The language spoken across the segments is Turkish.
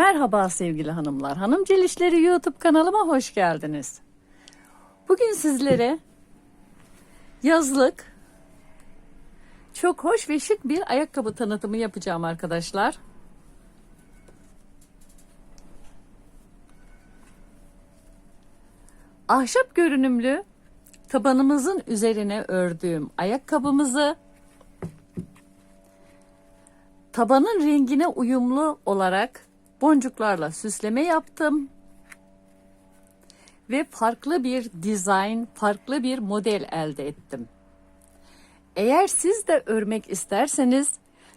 Merhaba sevgili hanımlar. Hanım Celişleri YouTube kanalıma hoş geldiniz. Bugün sizlere yazlık çok hoş ve şık bir ayakkabı tanıtımı yapacağım arkadaşlar. Ahşap görünümlü tabanımızın üzerine ördüğüm ayakkabımızı tabanın rengine uyumlu olarak boncuklarla süsleme yaptım. Ve farklı bir dizayn, farklı bir model elde ettim. Eğer siz de örmek isterseniz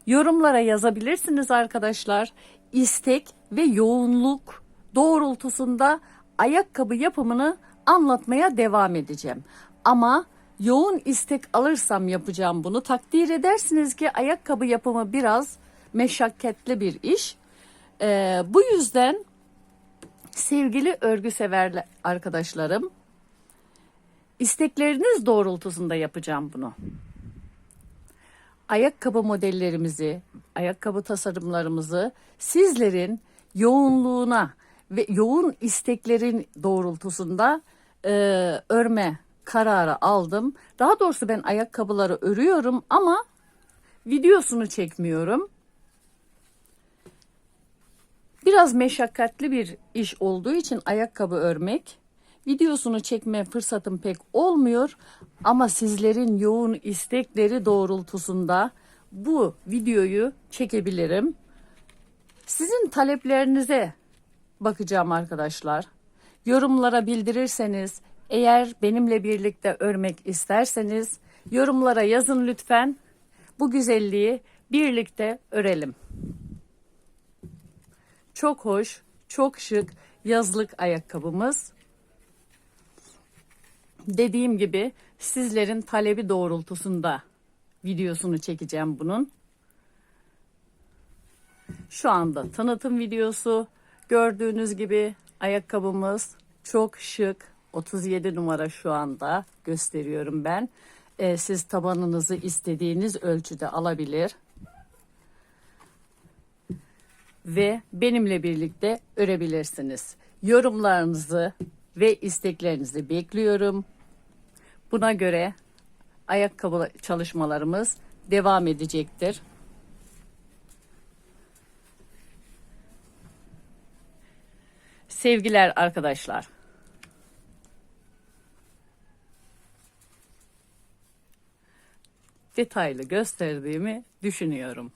yorumlara yazabilirsiniz arkadaşlar. İstek ve yoğunluk doğrultusunda ayakkabı yapımını anlatmaya devam edeceğim. Ama yoğun istek alırsam yapacağım bunu. Takdir edersiniz ki ayakkabı yapımı biraz meşakkatli bir iş. Ee, bu yüzden sevgili örgü sever arkadaşlarım istekleriniz doğrultusunda yapacağım bunu. Ayakkabı modellerimizi, ayakkabı tasarımlarımızı sizlerin yoğunluğuna ve yoğun isteklerin doğrultusunda e, örme kararı aldım. Daha doğrusu ben ayakkabıları örüyorum ama videosunu çekmiyorum. Biraz meşakkatli bir iş olduğu için ayakkabı örmek videosunu çekme fırsatım pek olmuyor ama sizlerin yoğun istekleri doğrultusunda bu videoyu çekebilirim. Sizin taleplerinize bakacağım arkadaşlar. Yorumlara bildirirseniz eğer benimle birlikte örmek isterseniz yorumlara yazın lütfen. Bu güzelliği birlikte örelim. Çok hoş, çok şık yazlık ayakkabımız. Dediğim gibi sizlerin talebi doğrultusunda videosunu çekeceğim bunun. Şu anda tanıtım videosu. Gördüğünüz gibi ayakkabımız çok şık. 37 numara şu anda gösteriyorum ben. Ee, siz tabanınızı istediğiniz ölçüde alabilir ve benimle birlikte örebilirsiniz. Yorumlarınızı ve isteklerinizi bekliyorum. Buna göre ayakkabı çalışmalarımız devam edecektir. Sevgiler arkadaşlar. Detaylı gösterdiğimi düşünüyorum.